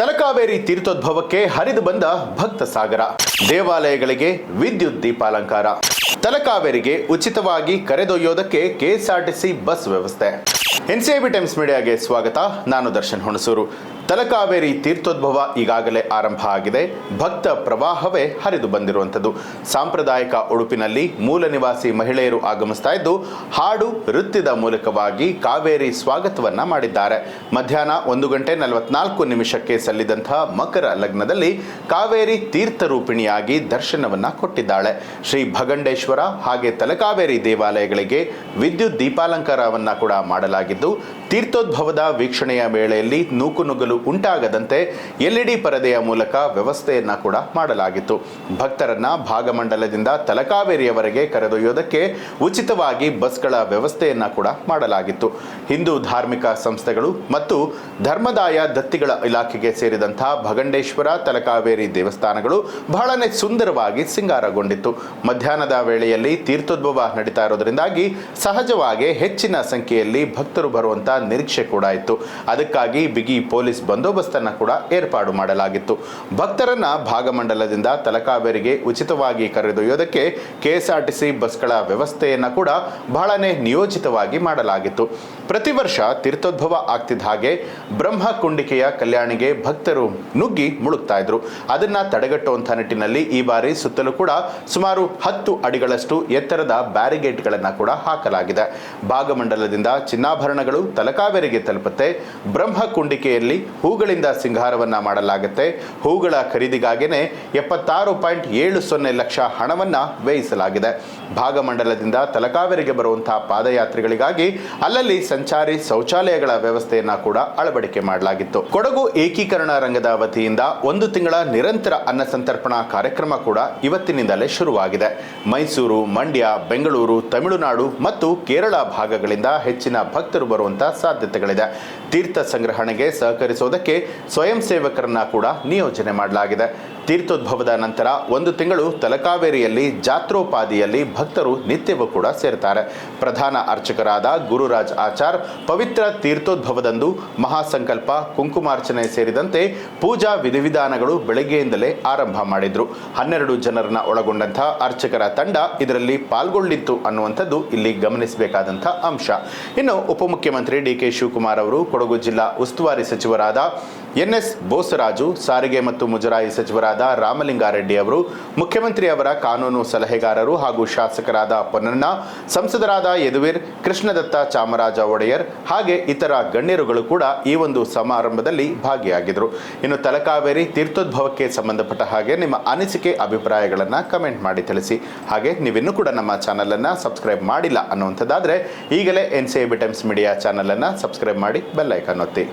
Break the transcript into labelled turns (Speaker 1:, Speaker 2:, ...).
Speaker 1: ತಲಕಾವೇರಿ ತೀರ್ಥೋದ್ಭವಕ್ಕೆ ಹರಿದು ಬಂದ ಭಕ್ತ ಸಾಗರ. ದೇವಾಲಯಗಳಿಗೆ ವಿದ್ಯುತ್ ದೀಪಾಲಂಕಾರ. ತಲಕಾವೇರಿಗೆ ಉಚಿತವಾಗಿ ಕರೆದೊಯ್ಯೋದಕ್ಕೆ ಕೆಎಸ್ಆರ್ಟಿಸಿ ಬಸ್ ವ್ಯವಸ್ಥೆ. ಎನ್ಸಿಐಬಿ ಟೈಮ್ಸ್ ಮೀಡಿಯಾಗೆ ಸ್ವಾಗತ. ನಾನು ದರ್ಶನ್ ಹುಣಸೂರು. ತಲಕಾವೇರಿ ತೀರ್ಥೋದ್ಭವ ಈಗಾಗಲೇ ಆರಂಭ ಆಗಿದೆ. ಭಕ್ತ ಪ್ರವಾಹವೇ ಹರಿದು ಬಂದಿರುವಂಥದ್ದು. ಸಾಂಪ್ರದಾಯಿಕ ಉಡುಪಿನಲ್ಲಿ ಮೂಲ ನಿವಾಸಿ ಮಹಿಳೆಯರು ಆಗಮಿಸ್ತಾ ಇದ್ದು, ಹಾಡು ನೃತ್ಯದ ಮೂಲಕವಾಗಿ ಕಾವೇರಿ ಸ್ವಾಗತವನ್ನ ಮಾಡಿದ್ದಾರೆ. ಮಧ್ಯಾಹ್ನ ಒಂದು ಗಂಟೆ ನಲವತ್ನಾಲ್ಕು ನಿಮಿಷಕ್ಕೆ ಸಲ್ಲಿದಂತಹ ಮಕರ ಲಗ್ನದಲ್ಲಿ ಕಾವೇರಿ ತೀರ್ಥರೂಪಿಣಿಯಾಗಿ ದರ್ಶನವನ್ನ ಕೊಟ್ಟಿದ್ದಾಳೆ. ಶ್ರೀ ಭಗಂಡೇಶ್ವರ ಹಾಗೆ ತಲಕಾವೇರಿ ದೇವಾಲಯಗಳಿಗೆ ವಿದ್ಯುತ್ ದೀಪಾಲಂಕಾರವನ್ನ ಕೂಡ ಮಾಡಲಾಗಿದ್ದು ತೀರ್ಥೋದ್ಭವದ ವೀಕ್ಷಣೆಯ ವೇಳೆಯಲ್ಲಿ ನೂಕುನುಗ್ಗಲು ಉಂಟಾಗದಂತೆ ಎಲ್ಇಡಿ ಪರದೆಯ ಮೂಲಕ ವ್ಯವಸ್ಥೆಯನ್ನ ಕೂಡ ಮಾಡಲಾಗಿತ್ತು. ಭಕ್ತರನ್ನ ಭಾಗಮಂಡಲದಿಂದ ತಲಕಾವೇರಿಯವರೆಗೆ ಕರೆದೊಯ್ಯೋದಕ್ಕೆ ಉಚಿತವಾಗಿ ಬಸ್ಗಳ ವ್ಯವಸ್ಥೆಯನ್ನ ಕೂಡ ಮಾಡಲಾಗಿತ್ತು. ಹಿಂದೂ ಧಾರ್ಮಿಕ ಸಂಸ್ಥೆಗಳು ಮತ್ತು ಧರ್ಮದಾಯ ದತ್ತಿಗಳ ಇಲಾಖೆಗೆ ಸೇರಿದಂತಹ ಭಗಂಡೇಶ್ವರ, ತಲಕಾವೇರಿ ದೇವಸ್ಥಾನಗಳು ಬಹಳನೇ ಸುಂದರವಾಗಿ ಸಿಂಗಾರಗೊಂಡಿತ್ತು. ಮಧ್ಯಾಹ್ನದ ವೇಳೆಯಲ್ಲಿ ತೀರ್ಥೋದ್ಭವ ನಡೀತಾ ಇರೋದ್ರಿಂದಾಗಿ ಸಹಜವಾಗಿ ಹೆಚ್ಚಿನ ಸಂಖ್ಯೆಯಲ್ಲಿ ಭಕ್ತರು ಬರುವಂತ ನಿರೀಕ್ಷೆ ಕೂಡ ಇತ್ತು. ಅದಕ್ಕಾಗಿ ಬಿಗಿ ಪೊಲೀಸ್ ಬಂದೋಬಸ್ತನ್ನ ಕೂಡ ಏರ್ಪಾಡು ಮಾಡಲಾಗಿತ್ತು. ಭಕ್ತರನ್ನ ಭಾಗಮಂಡಲದಿಂದ ತಲಕಾವೇರಿಗೆ ಉಚಿತವಾಗಿ ಕರೆದೊಯ್ಯೋದಕ್ಕೆ ಕೆಎಸ್ಆರ್ಟಿಸಿ ಬಸ್ಗಳ ವ್ಯವಸ್ಥೆಯನ್ನ ಕೂಡ ಬಹಳನೇ ನಿಯೋಜಿತವಾಗಿ ಮಾಡಲಾಗಿತ್ತು. ಪ್ರತಿ ವರ್ಷ ತೀರ್ಥೋದ್ಭವ ಆಗ್ತಿದ್ದ ಹಾಗೆ ಬ್ರಹ್ಮ ಕುಂಡಿಕೆಯ ಕಲ್ಯಾಣಿಗೆ ಭಕ್ತರು ನುಗ್ಗಿ ಮುಳುಗ್ತಾ ಇದ್ರು. ಅದನ್ನ ತಡೆಗಟ್ಟುವಂಥ ನಿಟ್ಟಿನಲ್ಲಿ ಈ ಬಾರಿ ಸುತ್ತಲೂ ಕೂಡ ಸುಮಾರು ಹತ್ತು ಅಡಿಗಳಷ್ಟು ಎತ್ತರದ ಬ್ಯಾರಿಗೇಡ್ಗಳನ್ನು ಕೂಡ ಹಾಕಲಾಗಿದೆ. ಭಾಗಮಂಡಲದಿಂದ ಚಿನ್ನಾಭರಣಗಳು ತಲಕಾವೇರಿಗೆ ತಲುಪುತ್ತೆ. ಬ್ರಹ್ಮ ಕುಂಡಿಕೆಯಲ್ಲಿ ಹೂಗಳಿಂದ ಸಿಂಗಾರವನ್ನ ಮಾಡಲಾಗುತ್ತೆ. ಹೂಗಳ ಖರೀದಿಗಾಗಿನೇ ಎಪ್ಪತ್ತಾರು ಪಾಯಿಂಟ್ ಏಳು ಸೊನ್ನೆ ಲಕ್ಷ ಹಣವನ್ನ ವ್ಯಯಿಸಲಾಗಿದೆ. ಭಾಗಮಂಡಲದಿಂದ ತಲಕಾವೇರಿಗೆ ಬರುವಂತಹ ಪಾದಯಾತ್ರಿಗಳಿಗಾಗಿ ಅಲ್ಲಲ್ಲಿ ಸಂಚಾರಿ ಶೌಚಾಲಯಗಳ ವ್ಯವಸ್ಥೆಯನ್ನ ಕೂಡ ಅಳವಡಿಕೆ ಮಾಡಲಾಗಿತ್ತು. ಕೊಡಗು ಏಕೀಕರಣ ರಂಗದ ವತಿಯಿಂದ ಒಂದು ತಿಂಗಳ ನಿರಂತರ ಅನ್ನ ಸಂತರ್ಪಣಾ ಕಾರ್ಯಕ್ರಮ ಕೂಡ ಇವತ್ತಿನಿಂದಲೇ ಶುರುವಾಗಿದೆ. ಮೈಸೂರು, ಮಂಡ್ಯ, ಬೆಂಗಳೂರು, ತಮಿಳುನಾಡು ಮತ್ತು ಕೇರಳ ಭಾಗಗಳಿಂದ ಹೆಚ್ಚಿನ ಭಕ್ತರು ಬರುವಂತಹ ಸಾಧ್ಯತೆಗಳಿದೆ. ತೀರ್ಥ ಸಂಗ್ರಹಣೆಗೆ ಸಹಕರಿಸೋದಕ್ಕೆ ಸ್ವಯಂ ಸೇವಕರನ್ನ ಕೂಡ ನಿಯೋಜನೆ ಮಾಡಲಾಗಿದೆ. ತೀರ್ಥೋದ್ಭವದ ನಂತರ ಒಂದು ತಿಂಗಳು ತಲಕಾವೇರಿಯಲ್ಲಿ ಜಾತ್ರೋಪಾದಿಯಲ್ಲಿ ಭಕ್ತರು ನಿತ್ಯವೂ ಕೂಡ ಸೇರ್ತಾರೆ ಪ್ರಧಾನ ಅರ್ಚಕರಾದ ಗುರುರಾಜ್ ಆಚಾರ್ ಪವಿತ್ರ ತೀರ್ಥೋದ್ಭವದಂದು ಮಹಾಸಂಕಲ್ಪ, ಕುಂಕುಮಾರ್ಚನೆ ಸೇರಿದಂತೆ ಪೂಜಾ ವಿಧಿವಿಧಾನಗಳು ಬೆಳಗ್ಗೆಯಿಂದಲೇ ಆರಂಭ ಮಾಡಿದ್ರು. ಹನ್ನೆರಡು ಜನರನ್ನ ಒಳಗೊಂಡಂತಹ ಅರ್ಚಕರ ತಂಡ ಇದರಲ್ಲಿ ಪಾಲ್ಗೊಂಡಿತ್ತು ಅನ್ನುವಂಥದ್ದು ಇಲ್ಲಿ ಗಮನಿಸಬೇಕಾದಂಥ ಅಂಶ. ಇನ್ನು ಉಪಮುಖ್ಯಮಂತ್ರಿ ಡಿ ಕೆ ಶಿವಕುಮಾರ್ ಅವರು ಕೊಡಗು ಜಿಲ್ಲಾ ಉಸ್ತುವಾರಿ ಸಚಿವರಾದ ಎನ್ ಎಸ್ ಬೋಸರಾಜು, ಸಾರಿಗೆ ಮತ್ತು ಮುಜರಾಯಿ ಸಚಿವರಾದ ರಾಮಲಿಂಗಾರೆಡ್ಡಿ ಅವರು, ಮುಖ್ಯಮಂತ್ರಿ ಅವರ ಕಾನೂನು ಸಲಹೆಗಾರರು ಹಾಗೂ ಶಾಸಕರಾದ ಪೊನ್ನಣ್ಣ, ಸಂಸದರಾದ ಯದುವೀರ್, ಕೃಷ್ಣದತ್ತ ಚಾಮರಾಜ ಒಡೆಯರ್ ಹಾಗೆ ಇತರ ಗಣ್ಯರುಗಳು ಕೂಡ ಈ ಒಂದು ಸಮಾರಂಭದಲ್ಲಿ ಭಾಗಿಯಾಗಿದ್ದರು. ಇನ್ನು ತಲಕಾವೇರಿ ತೀರ್ಥೋದ್ಭವಕ್ಕೆ ಸಂಬಂಧಪಟ್ಟ ಹಾಗೆ ನಿಮ್ಮ ಅನಿಸಿಕೆ, ಅಭಿಪ್ರಾಯಗಳನ್ನು ಕಮೆಂಟ್ ಮಾಡಿ ತಿಳಿಸಿ. ಹಾಗೆ ನೀವಿನ್ನೂ ಕೂಡ ನಮ್ಮ ಚಾನಲನ್ನು ಸಬ್ಸ್ಕ್ರೈಬ್ ಮಾಡಿಲ್ಲ ಅನ್ನುವಂಥದ್ದಾದರೆ ಈಗಲೇ N C B Times Media ಚಾನಲನ್ನು ಸಬ್ಸ್ಕ್ರೈಬ್ ಮಾಡಿ ಬೆಲ್ಲೈಕನ್ ಒತ್ತಿ.